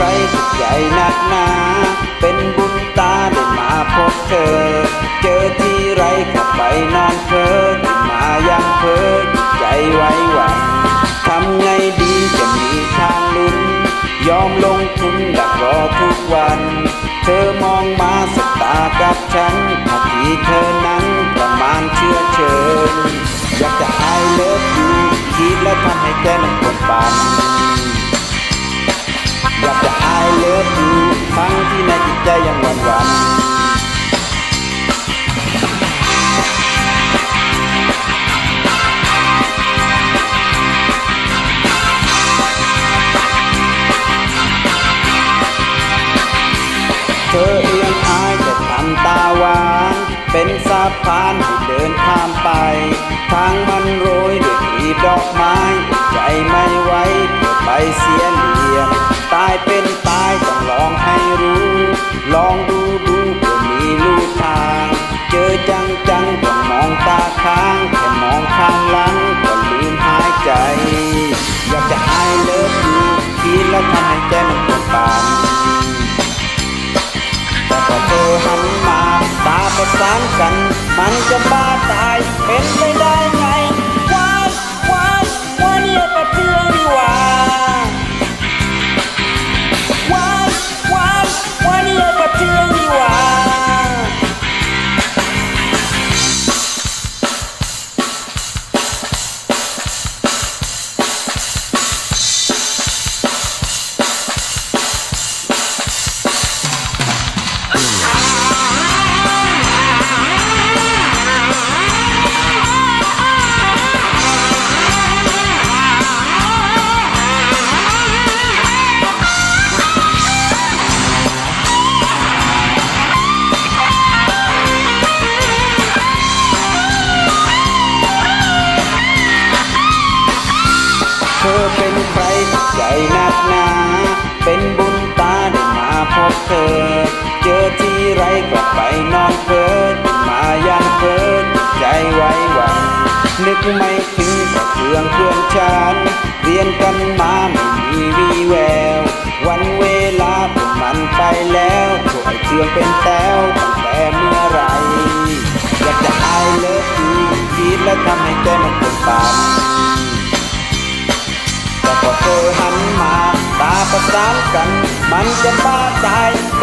ทุกข์ใจหนักหนา เป็นบุญตาได้มาพบเธอ เจอที่ไรก็ไปนอนเพ้อตื่นมายังเพ้อใจไว้หวันทำไงดีจะมีทางลุ้น ยอมลงทุนดักรอทุกวัน เธอมองมาสบตากับฉันท่าทีเธอนั้นประมาณเชื่อเชิญ อยากจะไอเลิฟยูคิดแล้วทำให้ใจมันปวด ใจยังหวั่นหวั่นเธอเอียงอายแต่ทำตาหวาน เป็นสะพานให้เดินข้ามไป ทางมันโรยด้วยกลีบดอกไม้ ใจไม่ไหวเกิดไปเสียเหลี่ยมตายเป็น ให้ใจมันปวดปานแต่พอเธอหันมาตาประสานกัน มันจะบ้าตายเป็นไม่ได้ เป็นใครใจนักหนา เป็นบุญตาได้มาพบเธอ เจอที่ไรก็ไปนอนเพ้อตื่นมายังเพ้อใจไว้หวันนึกไม่ถึงแต่เครื่องเพื่อนฉันเรียนกันมาไม่มีวีแวว วันเวลาพวกมันไปแล้วช่วยเชื่องเป็นแต้วตั้งแต่เมื่อไรอยากจะไอเลิฟยูคิดแล้วทำให้ใจมันปวดปัน สานกัน มันจะบ้าตายเ